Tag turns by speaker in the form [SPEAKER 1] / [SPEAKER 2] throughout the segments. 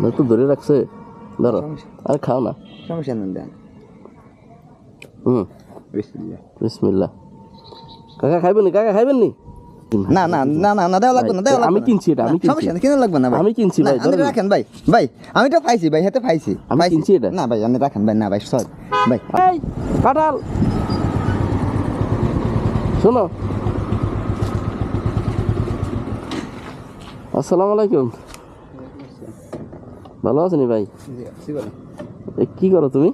[SPEAKER 1] না তো ধরে রাখছে। ধরো আর খাও না।
[SPEAKER 2] সমস্যা নেই দেন।
[SPEAKER 1] হুম।
[SPEAKER 2] বিসমিল্লাহ।
[SPEAKER 1] বিসমিল্লা কাকা খাইবেন নি? কাকা খাইবেন নি?
[SPEAKER 2] না না না না না দেওয়া লাগবে না দেওয়া
[SPEAKER 1] আমি কিনছি এটা, আমি।
[SPEAKER 2] সমস্যা নেই কিনে লাগবে না
[SPEAKER 1] আমি কিনছি ভাই,
[SPEAKER 2] আপনি রাখেন ভাই ভাই আমি তো পাইছি ভাই হাতে পাইছি।
[SPEAKER 1] আমি কিনছি এটা।
[SPEAKER 2] না ভাই আপনি রাখেন ভাই না ভাই সরি ভাই।
[SPEAKER 1] এই কাঁঠাল। শোনো। আসসালামু আলাইকুম। ভালো আছেন ভাই? কি করো তুমি?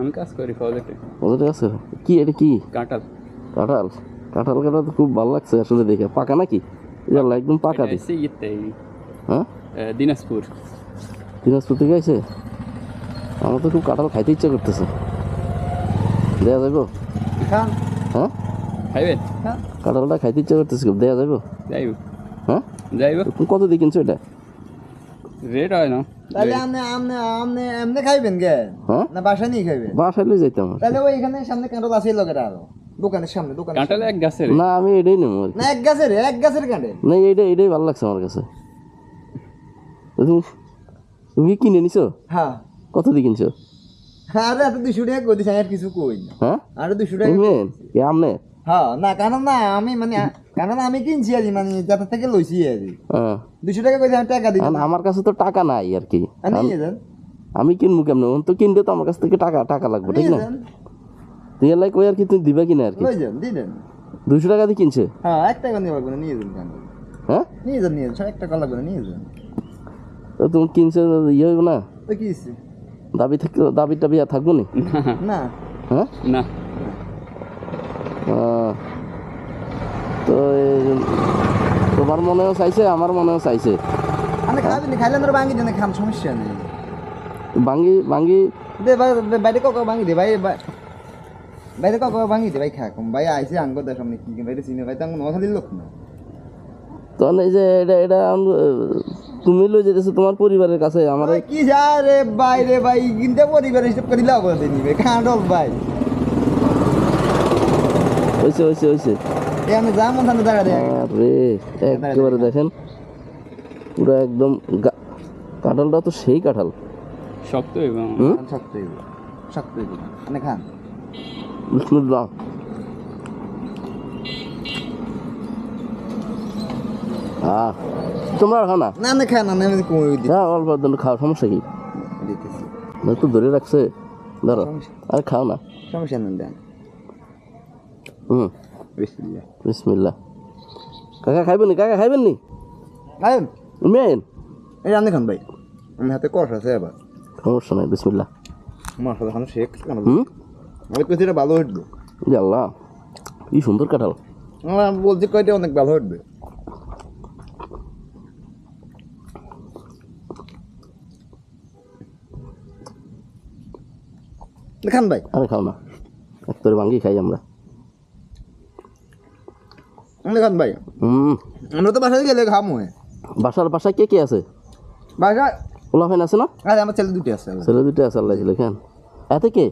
[SPEAKER 3] আমি কাজ করি প্রজেক্টে
[SPEAKER 1] ওদের কাছে কি এটা কি?
[SPEAKER 3] কাঁঠাল।
[SPEAKER 1] কাঁঠাল? কাঁঠাল কাটা তো খুব ভালো লাগছে আসলে দেখে। পাকা নাকি? ইয়াল্লা একদম পাকা হ্যাঁ?
[SPEAKER 3] দিনাজপুর।
[SPEAKER 1] দিনাজপুর থেকে আইছে? আমার তো খুব কাঁঠাল খাইতে ইচ্ছা করতেছে। দেয়া যাব হ্যাঁ?
[SPEAKER 3] খাইবেন?
[SPEAKER 1] কাঁঠালটা খাইতে ইচ্ছা করতেছে খুব দেয়া যাব
[SPEAKER 3] যাইব।
[SPEAKER 1] হ্যাঁ?
[SPEAKER 3] যাইব।
[SPEAKER 1] কত দিয়ে কিনছো এটা?
[SPEAKER 3] রেট হয় না।
[SPEAKER 2] তাহলে আপনি আপনি আপনি এমনি খাইবেন কে
[SPEAKER 1] হ্যাঁ?
[SPEAKER 2] না বাসা নিয়ে খাইবেন?
[SPEAKER 1] বাসায় লই যাইতাম
[SPEAKER 2] তাহলে ওই এখানে সামনে কাঁঠাল আছে লোকের আরও। দোকানের সামনে দোকানের
[SPEAKER 3] কাঁঠাল এক গাছের।
[SPEAKER 1] না আমি এটাই নেব
[SPEAKER 2] না এক গাছের এক গাছের কাঁঠাল।
[SPEAKER 1] না এইটা এটাই ভালো লাগছে আমার কাছে। তুমি তুমি কিনে নিছো?
[SPEAKER 2] হ্যাঁ।
[SPEAKER 1] কত দিয়ে কিনছো?
[SPEAKER 2] আরে এত দুশো টাকা করে দিছে? আর কিছু কই না।
[SPEAKER 1] হ্যাঁ?
[SPEAKER 2] আরে দুশো টাকা
[SPEAKER 1] আমনে?
[SPEAKER 2] হ্যাঁ না কারণ না আমি মানে কারণ আমি কিনছি আজ মানে যাতে থেকে লইছি আজ।
[SPEAKER 1] হ্যাঁ
[SPEAKER 2] দুশো টাকা আমি টাকা দিই
[SPEAKER 1] আমার কাছে তো টাকা নাই আর কি।
[SPEAKER 2] নিয়ে যান।
[SPEAKER 1] আমি কিনবো কেমন? তো কিনতে তো আমার কাছ থেকে টাকা টাকা লাগবে ঠিক না? তুই এলাই কই আর কি তুমি দিবা কিনা আর কি? দুইশো টাকা দিয়ে কিনছে?
[SPEAKER 2] হ্যাঁ এক টাকা নিয়ে লাগবে না নিয়ে যান কেন?
[SPEAKER 1] হ্যাঁ?
[SPEAKER 2] নিয়ে যান নিয়ে যান এক টাকা লাগবে না নিয়ে যান।
[SPEAKER 1] তো তুমি কিনছে ইয়ে হইব না?
[SPEAKER 2] কি
[SPEAKER 1] দাবি থেকে দাবি টাবি আর থাকব নি?
[SPEAKER 2] না।
[SPEAKER 1] হ্যাঁ?
[SPEAKER 3] না।
[SPEAKER 1] তো তোমার মনেও চাইছে আমার মনেও চাইছে।
[SPEAKER 2] খান সমস্যা নেই।
[SPEAKER 1] বাঙ্গি বাঙ্গি
[SPEAKER 2] দে বাইরে কাউকে ভাঙি দে ভাই ভাই- বাইরে কাউকে ভাঙি দে ভাই খা কম। ভাই আইসে আঙ্গ দেখ সামনে কি বাইরে চিনে ভাই তাঙ্গ নোয়াখালীর লোক না।
[SPEAKER 1] তখন এই যে এটা এটা তুমি লই যেতেছো তোমার পরিবারের কাছে আমার
[SPEAKER 2] কি যা রে ভাই রে ভাই কিনতে পরিবার হিসেব করে লাভ করে নিবে খাঁডল ভাই।
[SPEAKER 1] হয়েছে হয়েছে
[SPEAKER 2] এ আমি যা মন দেয়
[SPEAKER 1] একেবারে দেখেন পুরো একদম কাঁঠালটা তো সেই কাঁঠাল।
[SPEAKER 3] শক্ত এবং
[SPEAKER 1] হুম?
[SPEAKER 2] শক্ত শক্ত মানে খান।
[SPEAKER 1] বিসমুল্লাহ। আহ তোমরা খাও না?
[SPEAKER 2] না না খান আমি কই দিই
[SPEAKER 1] হ্যাঁ অল্প একটু খাও সমস্যা কি? না তো ধরে রাখছে। ধরো আর খাও না।
[SPEAKER 2] সমস্যা নেই
[SPEAKER 1] হুম। বিসমিল্লা কাকা খাইবেন নি? কাকা খাইবেন নি?
[SPEAKER 2] আইন।
[SPEAKER 1] মেন
[SPEAKER 2] এই রান্না খান ভাই। আমি হাতে কষ আছে এবার।
[SPEAKER 1] সমস্যা নাই বিসমিল্লা
[SPEAKER 2] মশলা খান শেখ কেন?
[SPEAKER 1] হুম?
[SPEAKER 2] আমি কইছি এটা ভালো উঠবে
[SPEAKER 1] ই আল্লাহ কি সুন্দর কাঁঠাল।
[SPEAKER 2] আমি বলছি কয়টা অনেক ভালো উঠবে খান ভাই।
[SPEAKER 1] আরে খাও না এক তোর ভাঙ্গি খাই আমরা।
[SPEAKER 2] আমি খান ভাই আমরা তো বাসায় গেলে খামো
[SPEAKER 1] বাসার বাসায় কে কে আছে?
[SPEAKER 2] বাসা
[SPEAKER 1] ওলা ফ্যান আছে না?
[SPEAKER 2] আরে আমার ছেলে দুটি আছে।
[SPEAKER 1] ছেলে দুটো আছে আল্লাহ ছিল কেন? এতে কে?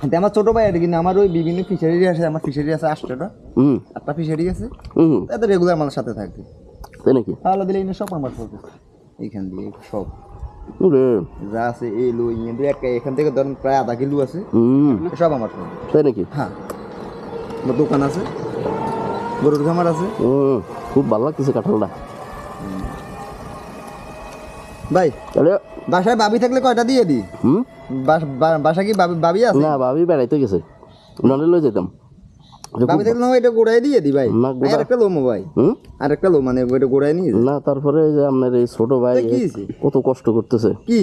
[SPEAKER 2] কিন্তু আমার ছোট ভাই এটা কিন্তু আমার ওই বিভিন্ন ফিশারি আছে আমার ফিশারি আছে আটটা।
[SPEAKER 1] হুম
[SPEAKER 2] আটটা ফিশারি আছে।
[SPEAKER 1] হুম
[SPEAKER 2] এত রেগুলার আমার সাথে থাকে।
[SPEAKER 1] তাই নাকি?
[SPEAKER 2] তাহলে দিলে সব আমার সাথে এইখান দিয়ে সব। যা আছে এই লো দু একটা এখান থেকে ধরেন প্রায় আধা কিলো আছে।
[SPEAKER 1] হুম
[SPEAKER 2] সব আমার
[SPEAKER 1] তাই নাকি?
[SPEAKER 2] হ্যাঁ। আমার দোকান আছে। গরুর খামার আছে?
[SPEAKER 1] হুম খুব ভালো লাগতেছে কাঁঠালটা।
[SPEAKER 2] ভাই বাসায় বাবি থাকলে কয়টা দিয়ে দি
[SPEAKER 1] হুম?
[SPEAKER 2] বাসা কি বাবি বাবি আছে?
[SPEAKER 1] না ভাবি বেড়াইতে গেছে। নলে লই যেতাম
[SPEAKER 2] বাবি থাকলে না এটা গোড়ায় দিয়ে দি ভাই। আর একটা লোমো ভাই।
[SPEAKER 1] হুম?
[SPEAKER 2] আর একটা লো মানে ওইটা গোড়ায় নিয়ে
[SPEAKER 1] না তারপরে এই যে আপনার এই ছোট ভাই
[SPEAKER 2] কি
[SPEAKER 1] কত কষ্ট করতেছে।
[SPEAKER 2] কি?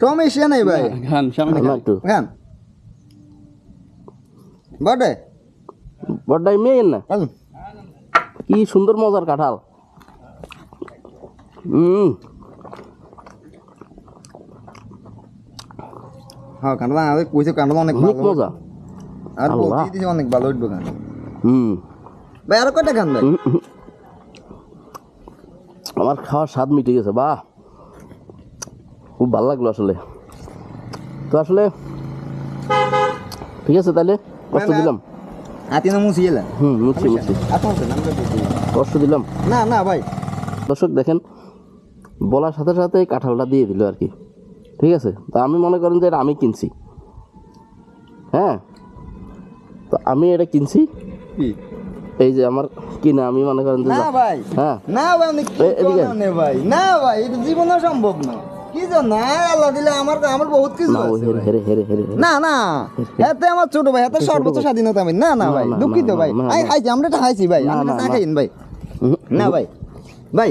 [SPEAKER 2] সমস্যা নাই ভাই।
[SPEAKER 3] খান সামনে
[SPEAKER 1] একটু।
[SPEAKER 2] খান বটে?
[SPEAKER 1] বড্ডাই মেয়েন না কি সুন্দর মজার কাঁঠাল হুম
[SPEAKER 2] হ্যাঁ কাঁঠাল আমাদের কইছে কাঁঠাল অনেক
[SPEAKER 1] অনেক
[SPEAKER 2] ভালো
[SPEAKER 1] মজা
[SPEAKER 2] আর বলতে দিয়েছে অনেক ভালো উঠবে কাঁঠাল
[SPEAKER 1] হুম
[SPEAKER 2] ভাই আর কয়টা খান ভাই
[SPEAKER 1] হুম, হুম। আমার খাওয়ার স্বাদ মিটে গেছে বাহ খুব ভালো লাগল আসলে তো আসলে ঠিক আছে তাহলে কষ্ট। দিলাম
[SPEAKER 2] হাতি না মুছি
[SPEAKER 1] হুম। কষ্ট দিলাম।
[SPEAKER 2] না না ভাই।
[SPEAKER 1] দর্শক দেখেন বলার সাথে সাথে কাঁঠালটা দিয়ে দিল আর কি। ঠিক আছে? তো আমি মনে করেন যে এটা আমি কিনছি। হ্যাঁ? তো আমি এটা কিনছি। এই যে আমার কিনা আমি মনে করেন যে
[SPEAKER 2] না ভাই।
[SPEAKER 1] হ্যাঁ।
[SPEAKER 2] না ভাই না ভাই। এটা জীবনে সম্ভব না। কি হ্যাঁ, আল্লাহ দিলে আমার আমার বহুত কিছু
[SPEAKER 1] না।
[SPEAKER 2] না না এতে আমার ছোট ভাই এতে সর্বোচ্চ স্বাধীনতা আমি। না না
[SPEAKER 1] না,
[SPEAKER 2] ভাই দুঃখিত ভাই। আই খাইছি আমরা খাইছি ভাই। আমরা
[SPEAKER 1] না, না।
[SPEAKER 2] খাইন ভাই। না ভাই। ভাই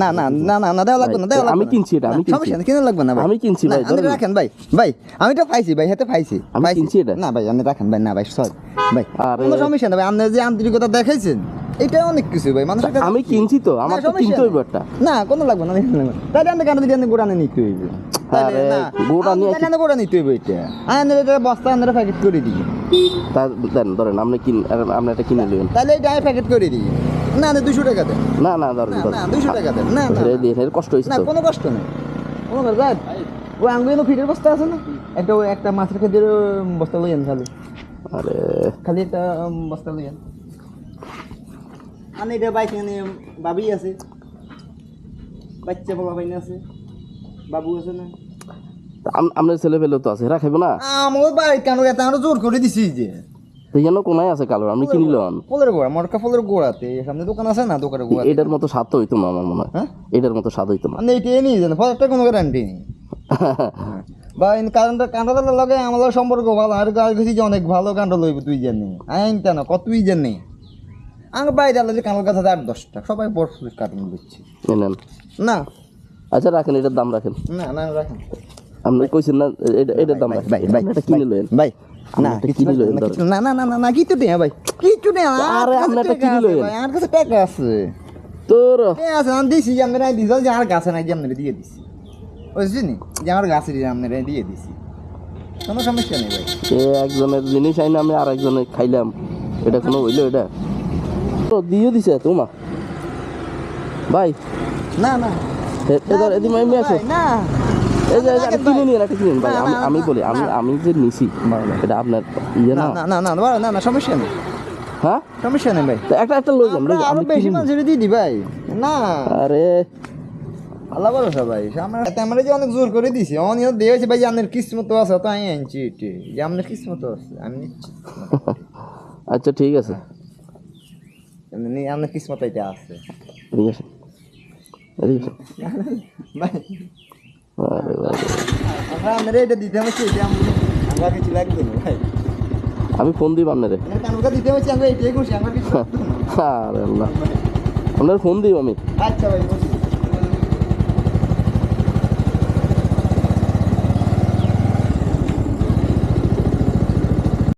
[SPEAKER 1] না।
[SPEAKER 2] না না না না না দেওয়া লাগবে না দেওয়া
[SPEAKER 1] আমি কিনছি এটা, আমি কিনছি।
[SPEAKER 2] সমস্যা নেই, কিনে লাগবে না
[SPEAKER 1] আমি কিনছি ভাই,
[SPEAKER 2] আপনি রাখেন ভাই। ভাই আমি তো পাইছি ভাই হাতে পাইছি।
[SPEAKER 1] আমি কিনছি এটা।
[SPEAKER 2] না ভাই আপনি রাখেন ভাই না ভাই সরি। ভাই কোনো সমস্যা না ভাই আপনি যে আন্তরিকতা দেখাইছেন এটা অনেক কিছু ভাই মানুষের
[SPEAKER 1] আমি কিনছি তো আমার তো কিনতে হইব একটা।
[SPEAKER 2] না কোনো লাগবে না দেখেন লাগবে না। তাহলে আপনি কান্ড দিয়ে গোড়া নিতে হইবে? তাহলে
[SPEAKER 1] আরে,
[SPEAKER 2] না
[SPEAKER 1] গোড়া নিয়ে
[SPEAKER 2] গোড়া নিতে হইবে এটা? আনের এটা বস্তা প্যাকেট করে দিই
[SPEAKER 1] তা দেন ধরেন আপনি কিন আপনি এটা কিনে নেবেন।
[SPEAKER 2] তাহলে এটা প্যাকেট করে দিই। না না দুশো টাকা দেন।
[SPEAKER 1] না না
[SPEAKER 2] না দুশো টাকা। দেন। না না
[SPEAKER 1] কষ্ট হয়েছে
[SPEAKER 2] না কোনো কষ্ট নেই। কোনো দেখ ওই আঙ্গুলো ফিটের বস্তা আছে না? একটা একটা মাছের খেতের বস্তা লইয়েন খালি।
[SPEAKER 1] আরে।
[SPEAKER 2] খালি একটা বস্তা লইয়েন। আনে এটা বাইক এনে বাবি আছে। বাচ্চা বাবা বাইনে আছে। বাবু আছে না।
[SPEAKER 1] তা আম- আপনার ছেলে পেলে তো আছে হেরা খাইব না?
[SPEAKER 2] আমার বাড়ি কেন এত আরও জোর করে দিছি যে।
[SPEAKER 1] তো যেন কোনায় আছে কালো আপনি কিনলেন
[SPEAKER 2] ফুলের গোড়া মরকা ফুলের গোড়াতে সামনে দোকান আছে না দোকানের গোড়া
[SPEAKER 1] এটার মতো স্বাদ তো হইতো না আমার মনে হয়।
[SPEAKER 2] হ্যাঁ?
[SPEAKER 1] এটার মতো স্বাদ হইতো না।
[SPEAKER 2] মানে এইটা নিয়ে যান ফলটা কোনো গ্যারান্টি নেই। বা ইন কারণটা কাঁটালের লগে আমার সম্পর্ক ভালো আর গাছ গেছি যে অনেক ভালো কাণ্ড লইব তুই জানি আইন কেন কত তুই জানি আমার বাইরে আলো যে গাছ আছে আট দশটা সবাই বড় কাটুন দিচ্ছি না।
[SPEAKER 1] আচ্ছা রাখেন এটার দাম রাখেন।
[SPEAKER 2] না না রাখেন।
[SPEAKER 1] আপনি কইছেন না এটা এটার দাম রাখেন। এটা লইন
[SPEAKER 2] ভাই
[SPEAKER 1] এটা কিনে লইন
[SPEAKER 2] না,
[SPEAKER 1] ধরেন।
[SPEAKER 2] কিছু- না না না না না কিছু নেই ভাই কিছু নেই
[SPEAKER 1] আরে,
[SPEAKER 2] কাছে
[SPEAKER 1] একটা কিনে
[SPEAKER 2] আছে ভাই, আমার কাছে টাকা আছে।
[SPEAKER 1] তোর
[SPEAKER 2] আছে আমি দিছি যে আপনারা দিছি যে আমার গাছে নাই যে আপনারা দিয়ে দিছি। বুঝছেন যে আমার গাছে দিয়ে আপনারা দিয়ে দিছি। কোনো সমস্যা নেই ভাই।
[SPEAKER 1] একজনের জিনিস আইনা আমি আর একজনের খাইলাম। এটা কোনো হইল এটা? তো দিয়ে দিছে তোমা ভাই।
[SPEAKER 2] না না।
[SPEAKER 1] এ- এবার আমি আসো।
[SPEAKER 2] না।
[SPEAKER 1] কিনে নিন একটা কিনে ভাই আমি আমি বলি আমি আমি যে নিছি এটা আপনার ইয়ে
[SPEAKER 2] না?
[SPEAKER 1] না
[SPEAKER 2] না না না না সমস্যা নেই।
[SPEAKER 1] হ্যাঁ?
[SPEAKER 2] সমস্যা নেই ভাই।
[SPEAKER 1] একটা একটা লই যান আমি
[SPEAKER 2] বেশি দিয়ে দি ভাই। না।
[SPEAKER 1] আরে।
[SPEAKER 2] আল্লাহ ভরসা ভাই আমরা যে অনেক জোর করে দিছি অনিও দিয়েছে ভাই আপনার কিসমত আছে তো আমি আনছি এটি। যে আপনার কিসমত আছে আমি
[SPEAKER 1] আচ্ছা ঠিক আছে।
[SPEAKER 2] এমনি আপনার কিসমত এটা আছে।
[SPEAKER 1] এদিকে আসেন।
[SPEAKER 2] ভাই
[SPEAKER 1] আরে বাবা।
[SPEAKER 2] আমরা আপনার এটা দিতে হচ্ছে এটা আমরা আমরা কিছু লাগবে না ভাই
[SPEAKER 1] আমি ফোন দিব আপনারে
[SPEAKER 2] আমরা দিতে হচ্ছে আমরা এটাই করছি আমরা কিছু লাগবে না।
[SPEAKER 1] আরে আল্লাহ আপনার ফোন দিব আমি
[SPEAKER 2] আচ্ছা ভাই